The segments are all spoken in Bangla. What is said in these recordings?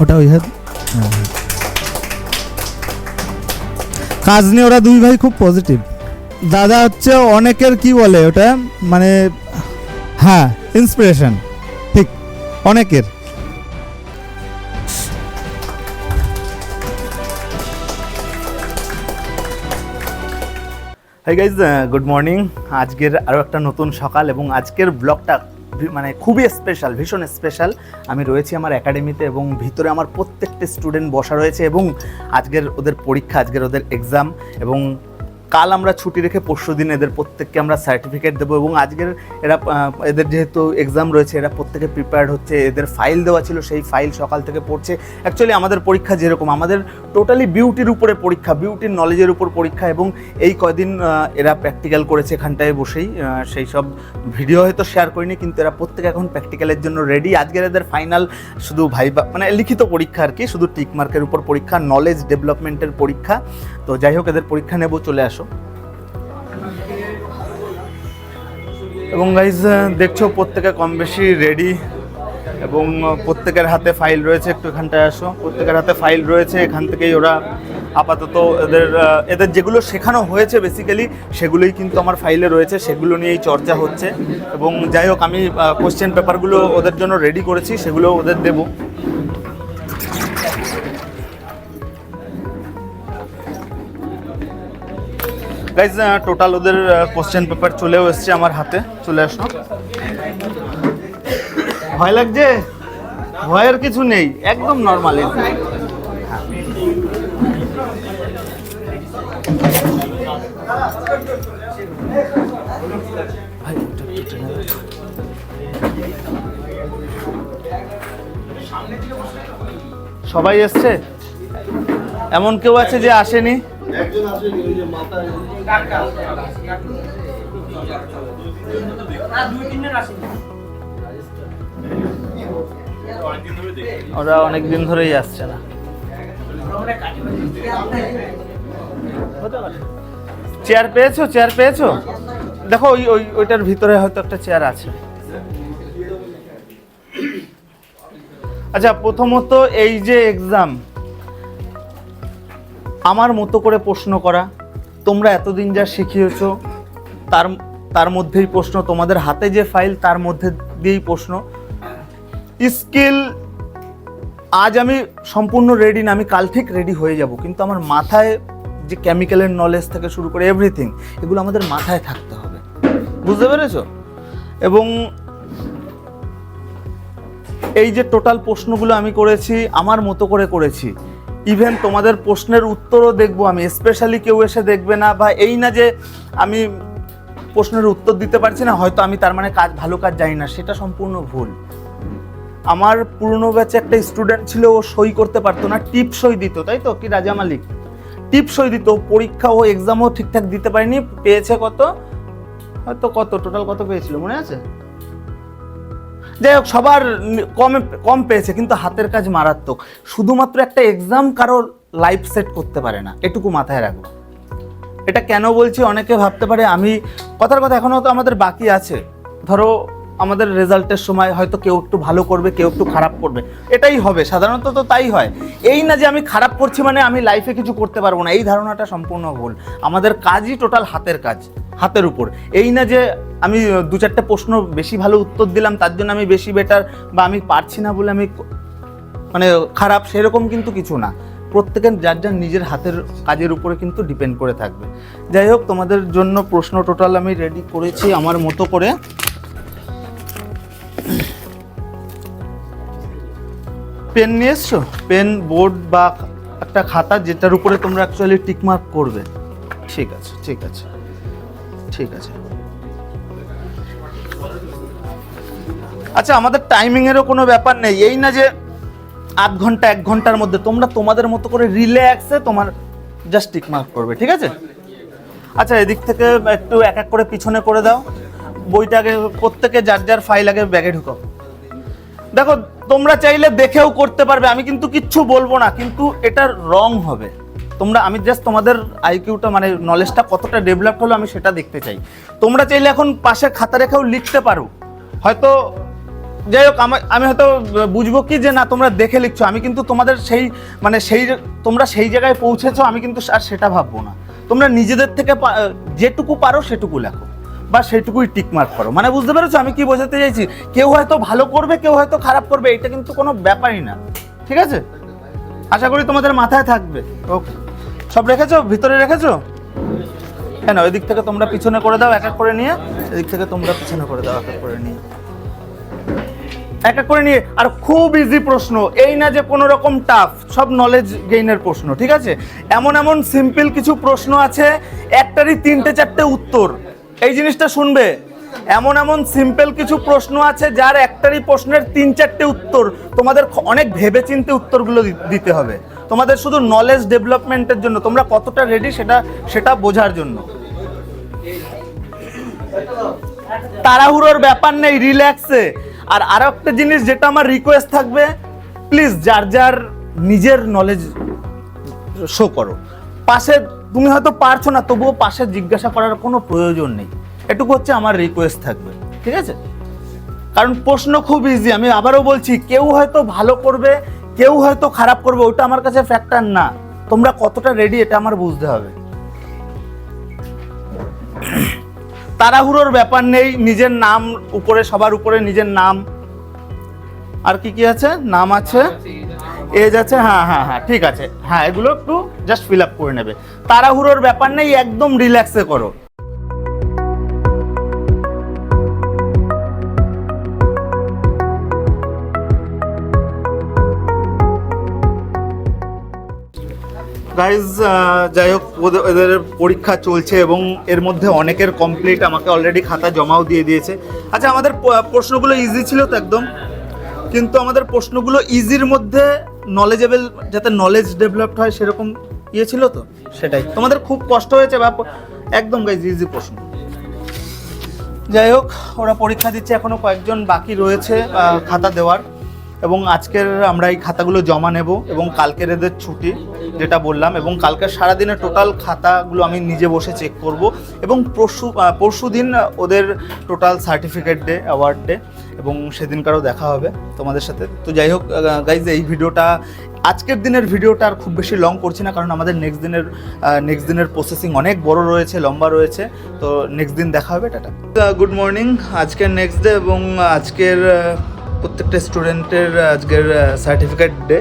ওটা ওই হাত হ্যাঁ। কাজ নিয়ে ওরা দুই ভাই খুব পজিটিভ দাদা হচ্ছে অনেকের কি বলে ওটা? মানে হ্যাঁ ইন্সপিরেশন ঠিক, অনেকের। হাই গাইজ গুড মর্নিং আজকের আরও একটা নতুন সকাল এবং আজকের ব্লগটা মানে খুবই স্পেশাল ভীষণ স্পেশাল আমি রয়েছি আমার একাডেমিতে এবং ভিতরে আমার প্রত্যেকটা স্টুডেন্ট বসা রয়েছে এবং আজকের ওদের পরীক্ষা, আজকের ওদের এক্সাম এবং কাল আমরা ছুটি রেখে পরশু দিন এদের প্রত্যেককে আমরা সার্টিফিকেট দেবো এবং আজকের এরা এদের যেহেতু এক্সাম রয়েছে, এরা প্রত্যেকে প্রিপেয়ার্ড হচ্ছে, এদের ফাইল দেওয়া ছিল, সেই ফাইল সকাল থেকে পড়ছে। অ্যাকচুয়ালি আমাদের পরীক্ষা যেরকম, আমাদের টোটালি বিউটির উপরে পরীক্ষা বিউটির নলেজের উপর পরীক্ষা এবং এই কয়দিন এরা প্র্যাকটিক্যাল করেছে এখানটায় বসেই সেই সব ভিডিও হয়তো শেয়ার করিনি, কিন্তু এরা প্রত্যেকে এখন প্র্যাকটিক্যালের জন্য রেডি আজকের এদের ফাইনাল শুধু ভাইবা মানে লিখিত পরীক্ষা আর কি, শুধু টিক মার্কের উপর পরীক্ষা নলেজ ডেভেলপমেন্টের পরীক্ষা। তো যাই হোক, এদের পরীক্ষা নেব, চলে আসো। এবং গাইজ দেখছ প্রত্যেকে কম বেশি রেডি এবং প্রত্যেকের হাতে ফাইল রয়েছে, একটু এখানটায় আসো। প্রত্যেকের হাতে ফাইল রয়েছে, এখান থেকেই ওরা আপাতত এদের এদের যেগুলো শেখানো হয়েছে বেসিক্যালি সেগুলোই কিন্তু আমার ফাইলে রয়েছে, সেগুলো নিয়েই চর্চা হচ্ছে। এবং যাই হোক, আমি কোশ্চেন পেপারগুলো ওদের জন্য রেডি করেছি সেগুলো ওদের দেবো। গাইজ টোটাল ওদের কোশ্চেন পেপার চলেও এসছে আমার হাতে। চলে আসো। ভয় লাগছে? ভয়ের কিছু নেই, একদম নর্মাল সবাই এসছে? এমন কেউ আছে যে আসেনি? ওরা অনেক দিন ধরেই আসছে না। চেয়ার পেয়েছ? চেয়ার পেয়েছ? দেখো, ওই ওই ওইটার ভিতরে হয়তো একটা চেয়ার আছে। আচ্ছা প্রথমত এই যে এক্সাম আমার মতো করে প্রশ্ন করা। তোমরা এতদিন যা শিখিয়েছো, তার তার মধ্যেই প্রশ্ন। তোমাদের হাতে যে ফাইল তার মধ্যে দিয়েই প্রশ্ন। স্কিল আজ আমি সম্পূর্ণ রেডি না, আমি কাল ঠিক রেডি হয়ে যাব। কিন্তু আমার মাথায় যে কেমিক্যালের নলেজ থেকে শুরু করে এভরিথিং এগুলো আমাদের মাথায় থাকতে হবে। বুঝতে পেরেছ? এবং এই যে টোটাল প্রশ্নগুলো আমি করেছি, আমার মতো করে করেছি ইভেন তোমাদের প্রশ্নের উত্তরও দেখব আমি স্পেশালি কেউ এসে দেখবে না বা এই না যে আমি প্রশ্নের উত্তর দিতে পারছি না, হয়তো আমি তার মানে কাজ, ভালো কাজ জানি না, সেটা সম্পূর্ণ ভুল। আমার পুরনো ব্যাচে একটা স্টুডেন্ট ছিল, ও সই করতে পারতো না, টিপ সই দিত, তাই তো? কি রাজা মালিক? টিপ সই দিত পরীক্ষা ও এক্সামও ঠিকঠাক দিতে পারেনি, পেয়েছে কত? হয়তো কত টোটাল কত পেয়েছিল, মনে আছে? যাই হোক, সবার কম কম পেয়েছে, কিন্তু হাতের কাজ মারাত্মক। শুধুমাত্র একটা এক্সাম কারও লাইফ সেট করতে পারে না। এটুকু মাথায় রাখব এটা কেন বলছি? অনেকে ভাবতে পারে, আমি, কথার কথা এখনও তো আমাদের বাকি আছে। ধরো, আমাদের রেজাল্টের সময় হয়তো কেউ একটু ভালো করবে, কেউ একটু খারাপ করবে। এটাই হবে, সাধারণত তো তাই হয়। এই না যে আমি খারাপ করছি মানে আমি লাইফে কিছু করতে পারব না, এই ধারণাটা সম্পূর্ণ ভুল। আমাদের কাজই টোটাল হাতের কাজ, হাতের উপর। এই না যে আমি দু চারটে প্রশ্ন বেশি ভালো উত্তর দিলাম, তার জন্য আমি বেশি বেটার বা আমি পারছি না বলে আমি মানে খারাপ সেরকম কিন্তু কিছু না। প্রত্যেকের যার যার নিজের হাতের কাজের উপরে কিন্তু ডিপেন্ড করে থাকবে। যাই হোক, তোমাদের জন্য প্রশ্ন টোটাল আমি রেডি করেছি আমার মতো করে। পেন নিয়ে এসছো? পেন বোর্ড বা একটা খাতা যেটার উপরে তোমরা অ্যাকচুয়ালি টিকমার্ক করবে। ঠিক আছে ঠিক আছে ঠিক আছে। আচ্ছা আমাদের টাইমিংয়েরও কোনো ব্যাপার নেই। এই না যে আধ ঘণ্টা, এক ঘণ্টার মধ্যে, তোমরা তোমাদের মতো করে রিল্যাক্সে তোমার জাস্ট টিক মার্ক করবে, ঠিক আছে? আচ্ছা এদিক থেকে একটু এক এক করে পিছনে করে দাও। বইটাকে, প্রত্যেকে যার যার ফাইল আগে ব্যাগে ঢুকাও। দেখো, তোমরা চাইলে দেখেও করতে পারবে, আমি কিন্তু কিচ্ছু বলব না, কিন্তু এটা রং হবে। তোমরা, আমি জাস্ট তোমাদের আইকিউটা মানে নলেজটা কতটা ডেভেলপ হলো, আমি সেটা দেখতে চাই। তোমরা চাইলে এখন পাশে খাতা রেখেও লিখতে পারো। হয়তো যাই হোক, আমি হয়তো বুঝব কি যে না, তোমরা দেখে লিখছো। আমি কিন্তু তোমাদের সেই মানে সেই তোমরা সেই জায়গায় পৌঁছেছো, আমি কিন্তু আর সেটা ভাববো না। তোমরা নিজেদের থেকে যেটুকু পারো, সেটুকু লেখো। বা সেটুকুই টিকমার্ক করো। মানে বুঝতে পেরেছ? আমি কি বোঝাতে চাইছি? কেউ হয়তো ভালো করবে, কেউ হয়তো খারাপ করবে, এটা কিন্তু কোনো ব্যাপারই না। ঠিক আছে? আশা করি তোমাদের মাথায় থাকবে। ওকে সব রেখেছো? ভিতরে রেখেছো? হ্যাঁ না ওই দিক থেকে তোমরা পিছনে করে দাও, এক এক করে নিয়ে। এদিক থেকে তোমরা পিছনে করে দাও, এক এক করে নিয়ে। এক এক করে নিয়ে, আর খুব ইজি প্রশ্ন, এই না যে কোনো রকম টাফ সব নলেজ গেইনের প্রশ্ন, ঠিক আছে? এমন এমন সিম্পল কিছু প্রশ্ন আছে, একটারই তিনটে চারটে উত্তর। এই জিনিসটা শুনবে। এমন এমন সিম্পল কিছু প্রশ্ন আছে, যার একটারই প্রশ্নের তিন চারটে উত্তর। তোমাদের অনেক ভেবেচিন্তে উত্তরগুলো দিতে হবে। তোমাদের শুধু নলেজ ডেভেলপমেন্টের জন্য, তোমরা কতটা রেডি সেটা সেটা বোঝার জন্য। তাড়াহুড়োর ব্যাপার নেই রিল্যাক্সে আর আরও একটা জিনিস যেটা আমার রিকোয়েস্ট থাকবে প্লিজ যার যার নিজের নলেজ শো করো। পাশে তুমি হয়তো পারছ না, তবুও পাশে জিজ্ঞাসা করার কোনো প্রয়োজন নেই। এটুকু হচ্ছে আমার রিকোয়েস্ট থাকবে, ঠিক আছে? কারণ প্রশ্ন খুব ইজি আমি আবারও বলছি, কেউ হয়তো ভালো করবে, কেউ হয়তো খারাপ করবে ওটা আমার কাছে ফ্যাক্টর না। তোমরা কতটা রেডি এটা আমার বুঝতে হবে। তাড়াহুড়োর ব্যাপার নেই, নিজের নাম উপরে, সবার উপরে নিজের নাম। আর কি কি আছে? নাম আছে? এজ আছে? হ্যাঁ হ্যাঁ হ্যাঁ ঠিক আছে। হ্যাঁ এগুলো একটু জাস্ট ফিল আপ করে নেবে। তাড়াহুড়োর ব্যাপার নেই, একদম রিল্যাক্সে করো। গাইজ যাই হোক ওদের পরীক্ষা চলছে এবং এর মধ্যে অনেকের কমপ্লিট আমাকে অলরেডি খাতা জমাও দিয়ে দিয়েছে। আচ্ছা আমাদের প্রশ্নগুলো ইজি ছিল তো একদম। কিন্তু আমাদের প্রশ্নগুলো ইজির মধ্যে নলেজেবল যাতে নলেজ ডেভেলপড হয় সেরকম ইয়ে ছিল তো? সেটাই। তোমাদের খুব কষ্ট হয়েছে বা একদম গাইজ ইজি প্রশ্ন। যাই হোক ওরা পরীক্ষা দিচ্ছে এখনও কয়েকজন বাকি রয়েছে খাতা দেওয়ার। এবং আজকের আমরা এই খাতাগুলো জমা নেব এবং কালকের এদের ছুটি যেটা বললাম এবং কালকে সারাদিনের টোটাল খাতাগুলো আমি নিজে বসে চেক করব এবং পরশু পরশু দিন ওদের total certificate day award day এবং সেদিনকারও দেখা হবে তোমাদের সাথে। তো যাই হোক গাইজ এই ভিডিওটা আজকের দিনের ভিডিওটা আর খুব বেশি লং করছি না কারণ আমাদের নেক্সট দিনের নেক্সট দিনের প্রসেসিং অনেক বড় রয়েছে, লম্বা রয়েছে। তো নেক্সট দিন দেখা হবে, টাটা। গুড মর্নিং আজকের নেক্সট ডে এবং আজকের প্রত্যেকটা স্টুডেন্টের আজকের সার্টিফিকেট ডে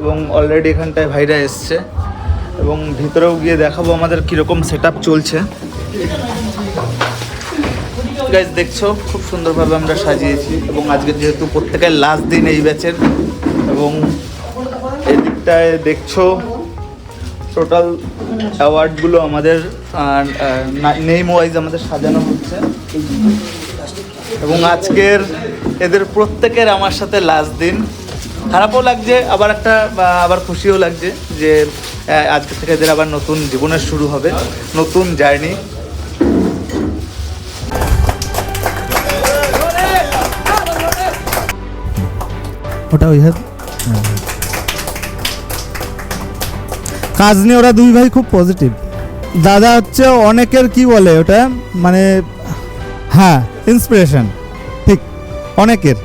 এবং অলরেডি এখানটায় ভাইরা এসছে এবং ভিতরেও গিয়ে দেখাবো আমাদের কীরকম সেট আপ চলছে। গাইজ দেখছ? খুব সুন্দরভাবে আমরা সাজিয়েছি এবং আজকে যেহেতু প্রত্যেকের লাস্ট দিন এই ব্যাচের এবং এদিকটায় দেখছ টোটাল অ্যাওয়ার্ডগুলো আমাদের নেম ওয়াইজ আমাদের সাজানো হচ্ছে। এবং আজকের এদের প্রত্যেকের আমার সাথে লাস্ট দিন। খারাপও লাগছে, আবার একটা আবার খুশিও লাগছে যে আজকে থেকে এদের আবার নতুন জীবনের শুরু হবে, নতুন জার্নি। ওটা ওই। কাজ নিয়ে ওরা দুই ভাই খুব পজিটিভ দাদা হচ্ছে অনেকের কি বলে ওটা? মানে হ্যাঁ ইন্সপিরেশন অনেকের।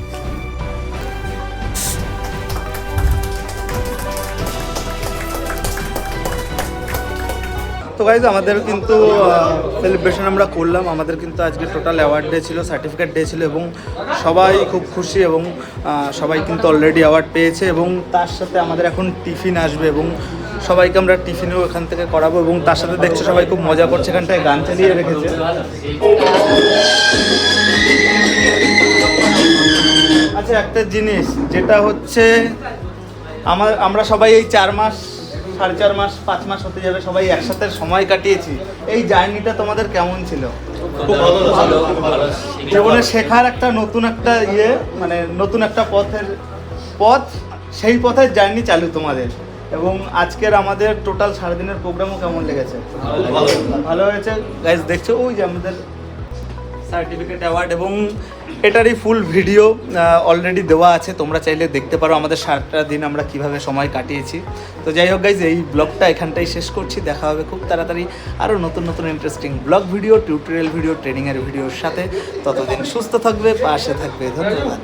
তো গাইজ আমাদের কিন্তু সেলিব্রেশন আমরা করলাম। আমাদের কিন্তু আজকে টোটাল অ্যাওয়ার্ড ডে ছিল সার্টিফিকেট ডে ছিল এবং সবাই খুব খুশি এবং সবাই কিন্তু অলরেডি অ্যাওয়ার্ড পেয়েছে এবং তার সাথে আমাদের এখন টিফিন আসবে এবং সবাইকে আমরা টিফিনও এখান থেকে করাবো এবং তার সাথে দেখছ সবাই খুব মজা করছে, এখানটায় গান চালিয়ে রেখেছে। আচ্ছা একটা জিনিস যেটা হচ্ছে আমার আমরা সবাই এই চার মাস সাড়ে চার মাস পাঁচ মাস হতে যাবে সবাই একসাথে সময় কাটিয়েছি। এই জার্নিটা তোমাদের কেমন ছিল? জীবনে শেখার একটা নতুন একটা ইয়ে মানে নতুন একটা পথের পথ সেই পথের জার্নি চালু তোমাদের। এবং আজকের আমাদের টোটাল সারাদিনের প্রোগ্রামও কেমন লেগেছে? ভালো। হয়েছে? গাইজ দেখছ? ওই যে আমাদের সার্টিফিকেট অ্যাওয়ার্ড এবং এটারই ফুল ভিডিও অলরেডি দেওয়া আছে। তোমরা চাইলে দেখতে পারো আমাদের সাতটা দিন আমরা কীভাবে সময় কাটিয়েছি। তো যাই হোক গাইজ এই ব্লগটা এখানটাই শেষ করছি। দেখা হবে খুব তাড়াতাড়ি আরও নতুন নতুন interesting blog video tutorial video ট্রেনিংয়ের ভিডিওর সাথে। ততদিন সুস্থ থাকবে, পাশে থাকবে। ধন্যবাদ।